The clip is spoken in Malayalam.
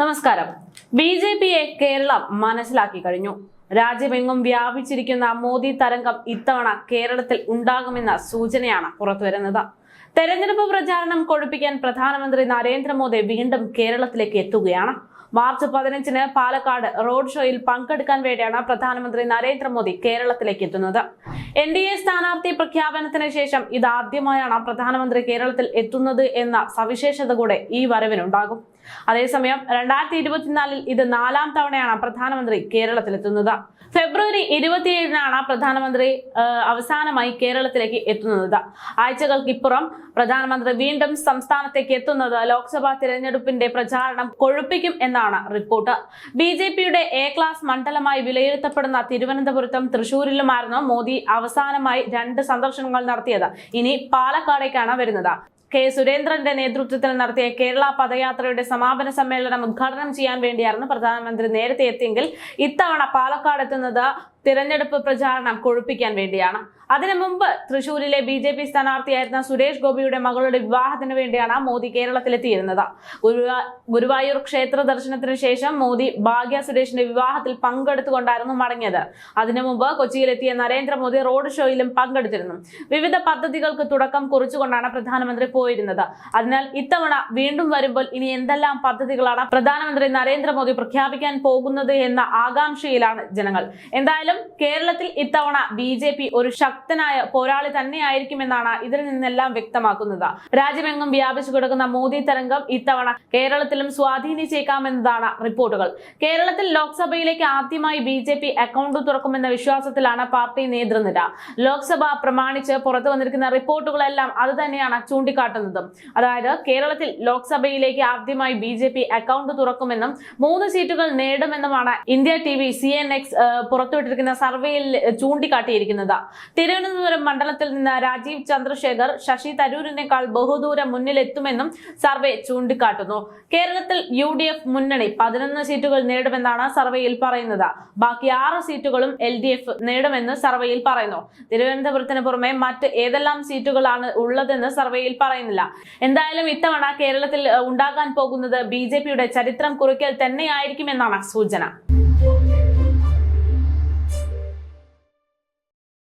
നമസ്കാരം. ബി ജെ പിയെ കേരളം മനസ്സിലാക്കി കഴിഞ്ഞു. രാജ്യമെങ്ങും വ്യാപിച്ചിരിക്കുന്ന മോദി തരംഗം ഇത്തവണ കേരളത്തിൽ ഉണ്ടാകുമെന്ന സൂചനയാണ് പുറത്തുവരുന്നത് തെരഞ്ഞെടുപ്പ് പ്രചാരണം കൊഴുപ്പിക്കാൻ പ്രധാനമന്ത്രി നരേന്ദ്രമോദി വീണ്ടും കേരളത്തിലേക്ക് എത്തുകയാണ്. മാർച്ച് പതിനഞ്ചിന് പാലക്കാട് റോഡ് ഷോയിൽ പങ്കെടുക്കാൻ വേണ്ടിയാണ് പ്രധാനമന്ത്രി നരേന്ദ്രമോദി കേരളത്തിലേക്ക് എത്തുന്നത്. എൻ ഡി എ സ്ഥാനാർത്ഥി പ്രഖ്യാപനത്തിന് ശേഷം ഇതാദ്യമായാണ് പ്രധാനമന്ത്രി കേരളത്തിൽ എത്തുന്നത് എന്ന സവിശേഷത കൂടെ ഈ വരവിനുണ്ടാകും. അതേസമയം രണ്ടായിരത്തി ഇരുപത്തിനാലിൽ ഇത് നാലാം തവണയാണ് പ്രധാനമന്ത്രി കേരളത്തിലെത്തുന്നത്. ഫെബ്രുവരി ഇരുപത്തിയേഴിനാണ് പ്രധാനമന്ത്രി അവസാനമായി കേരളത്തിലേക്ക് എത്തുന്നത്. ആഴ്ചകൾക്കിപ്പുറം പ്രധാനമന്ത്രി വീണ്ടും സംസ്ഥാനത്തേക്ക് എത്തുന്നത് ലോക്സഭാ തിരഞ്ഞെടുപ്പിന്റെ പ്രചാരണം കൊഴുപ്പിക്കും എന്നാണ് റിപ്പോർട്ട്. ബി ജെ പിയുടെ എ ക്ലാസ് മണ്ഡലമായി വിലയിരുത്തപ്പെടുന്ന തിരുവനന്തപുരത്തും തൃശൂരിലുമായിരുന്നു മോദി അവസാനമായി രണ്ട് സന്ദർശനങ്ങൾ നടത്തിയത്. ഇനി പാലക്കാടേക്കാണ് വരുന്നത്. കെ സുരേന്ദ്രന്റെ നേതൃത്വത്തിൽ നടത്തിയ കേരള പദയാത്രയുടെ സമാപന സമ്മേളനം ഉദ്ഘാടനം ചെയ്യാൻ വേണ്ടിയായിരുന്നു പ്രധാനമന്ത്രി നേരത്തെ എത്തിയെങ്കിൽ ഇത്തവണ പാലക്കാട് എത്തുന്നത് തിരഞ്ഞെടുപ്പ് പ്രചാരണം കൊഴുപ്പിക്കാൻ വേണ്ടിയാണ്. അതിനു മുമ്പ് തൃശൂരിലെ ബി ജെ പി സ്ഥാനാർത്ഥിയായിരുന്ന സുരേഷ് ഗോപിയുടെ മകളുടെ വിവാഹത്തിന് വേണ്ടിയാണ് മോദി കേരളത്തിലെത്തിയിരുന്നത്. ഗുരുവാ- ഗുരുവായൂർ ക്ഷേത്ര ദർശനത്തിന് ശേഷം മോദി ഭാഗ്യ സുരേഷിന്റെ വിവാഹത്തിൽ പങ്കെടുത്തുകൊണ്ടായിരുന്നു മടങ്ങിയത്. അതിനു മുമ്പ് കൊച്ചിയിലെത്തിയ നരേന്ദ്രമോദി റോഡ് ഷോയിലും പങ്കെടുത്തിരുന്നു. വിവിധ പദ്ധതികൾക്ക് തുടക്കം കുറിച്ചുകൊണ്ടാണ് പ്രധാനമന്ത്രി പോയിരുന്നത്. അതിനാൽ ഇത്തവണ വീണ്ടും വരുമ്പോൾ ഇനി എന്തെല്ലാം പദ്ധതികളാണ് പ്രധാനമന്ത്രി നരേന്ദ്രമോദി പ്രഖ്യാപിക്കാൻ പോകുന്നത് എന്ന ആകാംക്ഷയിലാണ് ജനങ്ങൾ. എന്തായാലും കേരളത്തിൽ ഇത്തവണ ബി ജെ പി ഒരു ശക്തനായ പോരാളി തന്നെയായിരിക്കുമെന്നാണ് ഇതിൽ നിന്നെല്ലാം വ്യക്തമാക്കുന്നത്. രാജ്യമെങ്ങും വ്യാപിച്ചു കിടക്കുന്ന മോദി തരംഗം ഇത്തവണ കേരളത്തിലും സ്വാധീനിച്ചേക്കാമെന്നതാണ് റിപ്പോർട്ടുകൾ. കേരളത്തിൽ ലോക്സഭയിലേക്ക് ആദ്യമായി ബി ജെ പി അക്കൗണ്ട് തുറക്കുമെന്ന വിശ്വാസത്തിലാണ് പാർട്ടി നേതൃനിര. ലോക്സഭ പ്രമാണിച്ച് പുറത്തു വന്നിരിക്കുന്ന റിപ്പോർട്ടുകളെല്ലാം അത് തന്നെയാണ് ചൂണ്ടിക്കാട്ടുന്നതും. അതായത് കേരളത്തിൽ ലോക്സഭയിലേക്ക് ആദ്യമായി ബി ജെ പി അക്കൗണ്ട് തുറക്കുമെന്നും മൂന്ന് സീറ്റുകൾ നേടുമെന്നുമാണ് India T V C N X പുറത്തുവിട്ടിരിക്കുന്ന സർവേയിൽ ചൂണ്ടിക്കാട്ടിയിരിക്കുന്നത്. തിരുവനന്തപുരം മണ്ഡലത്തിൽ നിന്ന് രാജീവ് ചന്ദ്രശേഖർ ശശി തരൂരിനേക്കാൾ ബഹുദൂരം മുന്നിലെത്തുമെന്നും സർവേ ചൂണ്ടിക്കാട്ടുന്നു. കേരളത്തിൽ യു ഡി എഫ് മുന്നണി പതിനൊന്ന് സീറ്റുകൾ നേടുമെന്നാണ് സർവേയിൽ പറയുന്നത്. ബാക്കി ആറ് സീറ്റുകളും എൽ ഡി എഫ് നേടുമെന്ന് സർവേയിൽ പറയുന്നു. തിരുവനന്തപുരത്തിന് പുറമെ മറ്റ് ഏതെല്ലാം സീറ്റുകളാണ് ഉള്ളതെന്ന് സർവേയിൽ പറയുന്നില്ല. എന്തായാലും ഇത്തവണ കേരളത്തിൽ ഉണ്ടാകാൻ പോകുന്നത് ബി ചരിത്രം കുറിക്കൽ തന്നെയായിരിക്കുമെന്നാണ് സൂചന.